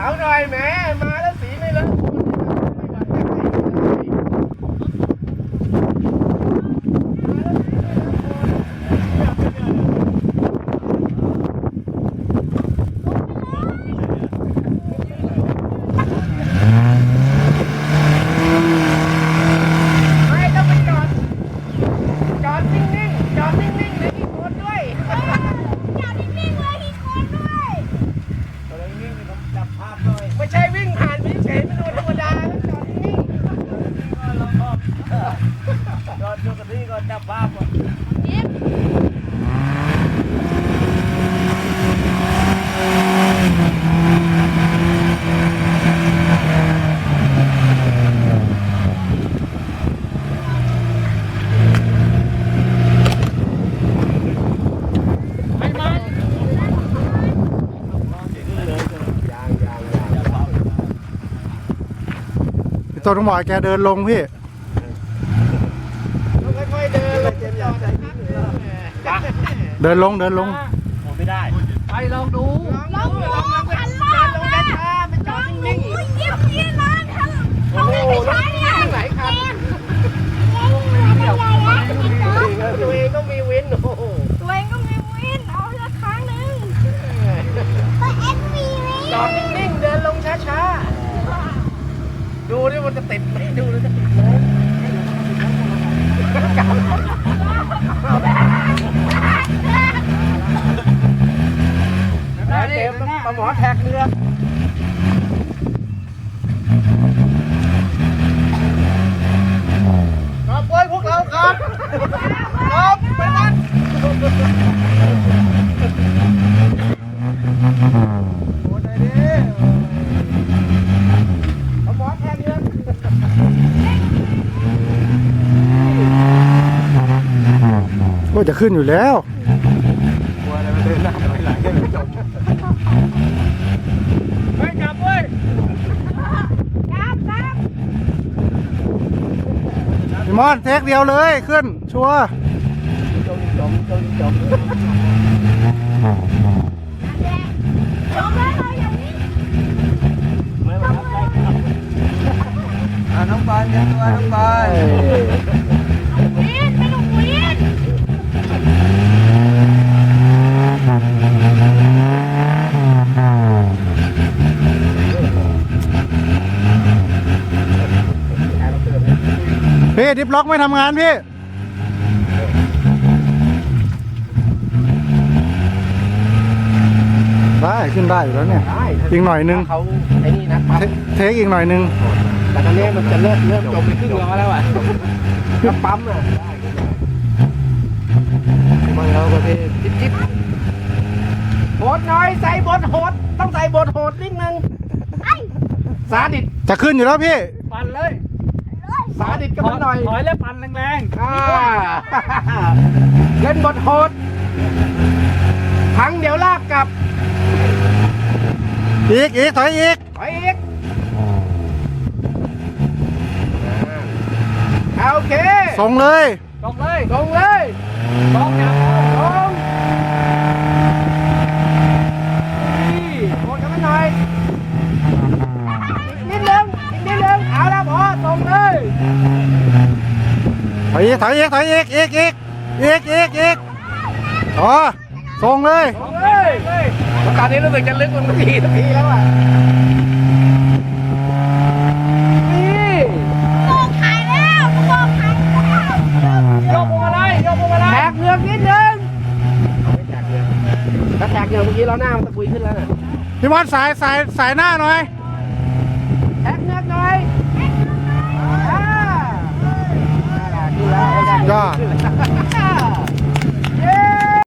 เอาหน่อยแหมมาแล้วสีไม่เลอะไม่ต้องไปจอด จอดนิ่งๆ จอดนิ่งๆเลยที่โคนด้วย อย่านิ่งๆเลยที่โคนด้วย จับภาพหน่อยไม่ใช่วิ่งผ่านเฉยๆไม่ดูธรรมดาแล้วจอดนิ่งๆจอดดูกัน นี่ก่อนจับภาพก่อนพี่ต้นต้องบอกให้แกเดินลงพี่ ต้องค่อยๆเดินลงจอดใจนิ่งเลย เดินลงเดินลงไปลองดูลองดูคันล่างลงนะช้าๆมันจลออดงนิ่งดูเยี่ยมเยี่ยมนะคันเขาไม่ไปใช้เนี่ยๆหลายคันตัวตัวเองก็มีวินโอ้โหเองก็มีวินเอาสักครั้งหนึ่งตัวเอ็นมีวินจอดนิ่งๆเดินลงช้าๆดูดิมันจะติดไหมดูแล้วจะติดไหม แท็กเรือครับเว้ยพวกเราครับครับไปนั่นโอ้ยได้ดิปลาหมอแท็กเรือก็จะขึ้นอยู่แล้ว กลัวอะไรมันเดินหน้าไปหลังยังไม่จบไม่กลับเว้ย ครับครับ พี่ มอนเทคเดียวเลยขึ้น ชัวร์จมจมจมจมจบแล้วเราองไม่มาครับได้ครับอ่าน้องปานยังตัวน้องปาน วินไม่ต้องวิน พี่ดิฟล็อกไม่ทำงานพี่ได้ขึ้นได้อยู่แล้วเนี่ย ได้อีกหน่อยนึง เขาไอ้นี่นะปั๊มเทเทคอีกหน่อยนึง แต่ตอนนี้มันจะเริ่มเริ่มจมไปครึ่งล้อแล้วอะถ้าปั๊มอะมันเราก็เทจิ๊บจิ๊บโหดหน่อยใส่บทโหดต้องใส่บทโหดนิดนึงสาดิตจะขึ้นอยู่แล้วพี่ ปั่นเลย สาดิตกันมาหน่อย ถอยแล้วปั่นแรงอ่าเล่นบทโหดพังเดี๋ยวลากกลับอีกอีกถอยอีกไปอีกอ่าโอเค ส่งเลยๆตกเลย ลงเลย ตกอย่างลงนี่โหดกันมาหน่อยอีกนิดนึงอีกนิดนึงเอาละพอส่งเลย ถอยอีกถอยอีกถอยอีกอีกอีกอีกอีกอีกอ๋อส่งเลยส่งเลยตอนนี้รู้สึกจะลึกกว่าเมื่อกี้ทุกทีแล้วอะนี่บอกขายแล้วบอกขายแล้วยกพวงมาลัยยกพวงมาลัยแตกเรืองนิดนึงถ้าแตกเรืองเมื่อกี้เราหน้ามันตะกุยขึ้นแล้วน่ะพี่มอนสายสายสายหน้าหน่อย